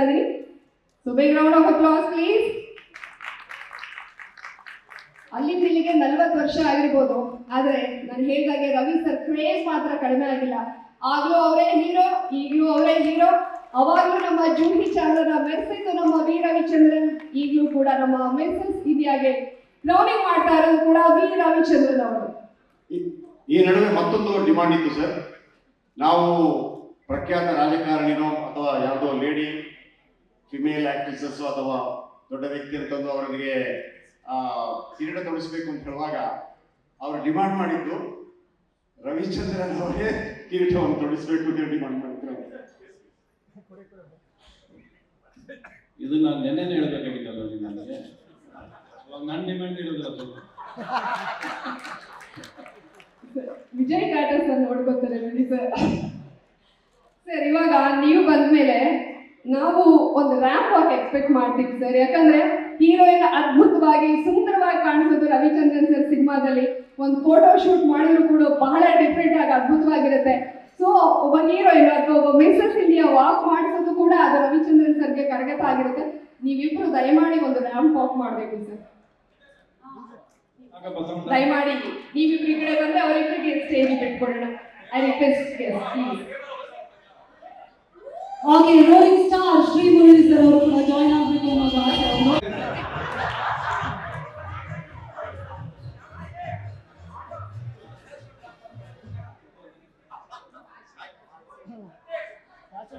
ಕೇಳ್ಕೊಳ್ತಾ ಇದ್ದೀನಿ so big of applause please ಅಲ್ಲಿಂದ ಇಲ್ಲಿಗೆ ನಲ್ವತ್ತು ವರ್ಷ ಆಗಿರ್ಬೋದು. ಆದ್ರೆ ನಾನು ಹೇಳಿದಾಗೆ ರವಿ ಸರ್ ಕ್ರೇಜ್ ಮಾತ್ರ ಕಡಿಮೆ ಆಗಿಲ್ಲ. ಆಗ್ಲೂ ಅವರೇ ಹೀರೋ ಈಗಲೂ ಅವರೇ ಹೀರೋ ಅವಾಗಲೂ ನಮ್ಮ ಜೂಹಿ ಚಂದ್ರನ ಮೆರೆಸಿದ್ದು ನಮ್ಮ ವಿ ರವಿಚಂದ್ರನ್, ಈಗಲೂ ಕೂಡ ನಮ್ಮ ಮೆಸ್ಸಸ್ ಇದೆಯಾಗೆ ಕ್ರೌನಿಂಗ್ ಮಾಡ್ತಾ ಇರೋದು ಕೂಡ ವಿ ರವಿಚಂದ್ರನ್ ಅವರು. ಈ ನಡುವೆ ಮತ್ತೊಂದು ಡಿಮಾಂಡ್ ಇತ್ತು ಸರ್ ನಾವು ಪ್ರಖ್ಯಾತ ರಾಜಕಾರಣಿನೋ ಅಥವಾ ಯಾವುದೋ ಲೇಡಿ ಫಿಮೇಲ್ ಆಕ್ಟ್ರೆಸಸ್ ಅಥವಾ ದೊಡ್ಡ ವ್ಯಕ್ತಿಯನ್ನು ತಂದು ಅವರಿಗೆ ಕಿರೀಟ ತೊಡಿಸ್ಬೇಕು ಅಂತ ಹೇಳುವಾಗ ಅವರು ಡಿಮಾಂಡ್ ಮಾಡಿದ್ದು ರವಿಚಂದ್ರನ್ ಅವರೇ ಕಿರೀಟವನ್ನು ತೊಡಿಸ್ಬೇಕು ಅಂತ ಡಿಮಾಂಡ್ ಮಾಡಿದ್ರು ಇದು ನಾನು ನೆನ್ನೆ ಹೇಳ್ಬೇಕಾಗಿತ್ತಲ್ಲ ನೀನು ನನಗೆ ನನ್ನ ಡಿಮ್ಯಾಂಡ್ ಇರೋದಿಲ್ಲ ಸ್ವಲ್ಪ. ವಿಜಯ್ ಟಾಟಾ ಸರ್ ನೋಡ್ಕೊತಾರೆ ಬಿಡಿ ಸರ್. ಸರ್ ಇವಾಗ ನೀವು ಬಂದ್ಮೇಲೆ ನಾವು ಒಂದು ರ್ಯಾಂಪ್ ವಾಕ್ ಎಕ್ಸ್ಪೆಕ್ಟ್ ಮಾಡ್ತೀವಿ ಸರ್ ಯಾಕಂದ್ರೆ ಹೀರೋಯಿನ್ ಅದ್ಭುತವಾಗಿ, ಸುಂದರವಾಗಿ ಕಾಣಿಸೋದು ರವಿಚಂದ್ರನ್ ಸರ್ ಸಿನಿಮಾದಲ್ಲಿ. ಒಂದು ಫೋಟೋ ಶೂಟ್ ಮಾಡಿದ್ರು ಕೂಡ ಬಹಳ ಡಿಫ್ರೆಂಟ್ ಆಗಿ ಅದ್ಭುತವಾಗಿರುತ್ತೆ. ಸೊ ಒಬ್ಬ ಹೀರೋಯಿನ್ ಅಥವಾ ಒಬ್ಬ ಮಿಸಸ್ ಇಂಡಿಯಾ ವಾಕ್ ಮಾಡಿಸೋದು ಕೂಡ ಅದು ರವಿಚಂದ್ರನ್ ಸರ್ಗೆ ಕರಗತ ಆಗಿರುತ್ತೆ. ನೀವಿಬ್ರು ದಯಮಾಡಿ ಒಂದು ರ್ಯಾಂಪ್ ವಾಕ್ ಮಾಡಬೇಕು ಸರ್ ದಯಮಾಡಿ, ನೀವಿಬ್ರು ಈ ಕಡೆ ಬಂದ್ರೆ ಅವರಿಬ್ಬರಿಗೆ ಸ್ಟೇಜ್ ಬಿಟ್ಕೊಡೋಣ. I request please ಹಾಗೆ rolling star Shri Murali sir ಅವರು ಕೂಡ ಜಾಯ್ನ್ ಆಗಬೇಕು ಅನ್ನೋ ಆಸೆ ಅವ್ರದ್ದು.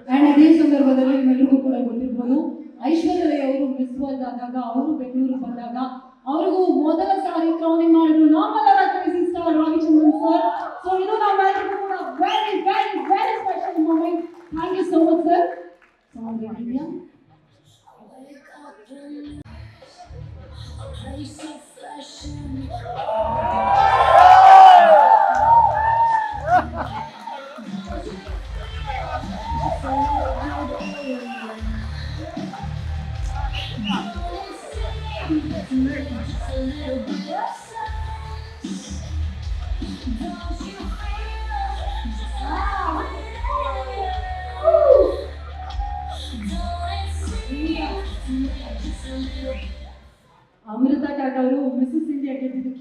And ಅದೇ ಸಂದರ್ಭದಲ್ಲಿ ನಿಮ್ಮೆಲ್ಲರಿಗೂ ಕೂಡ ಗೊತ್ತಿರ್ಬೋದು ಐಶ್ವರ್ಯ ರೈ ಅವರು ಮಿಸ್ ವರ್ಲ್ಡ್ ಆದಾಗ ಅವರು ಬೆಂಗಳೂರು ಬಂದಾಗ ಅವ್ರಿಗೂ ಮೊದಲ ಸಾರಿ Maria. It's a little bit. India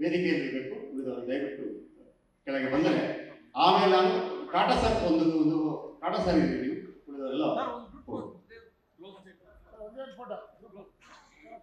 ವೇದಿಕೆಯಲ್ಲಿರಬೇಕು ಉಳಿದವರು ದಯವಿಟ್ಟು ಕೆಳಗೆ ಬಂದರೆ. ಆಮೇಲೆ ನಾನು ಟಾಟಾ ಒಂದು ಒಂದು ಸರ್ ಇದ್ದೀವಿ ಉಳಿದವರೆಲ್ಲ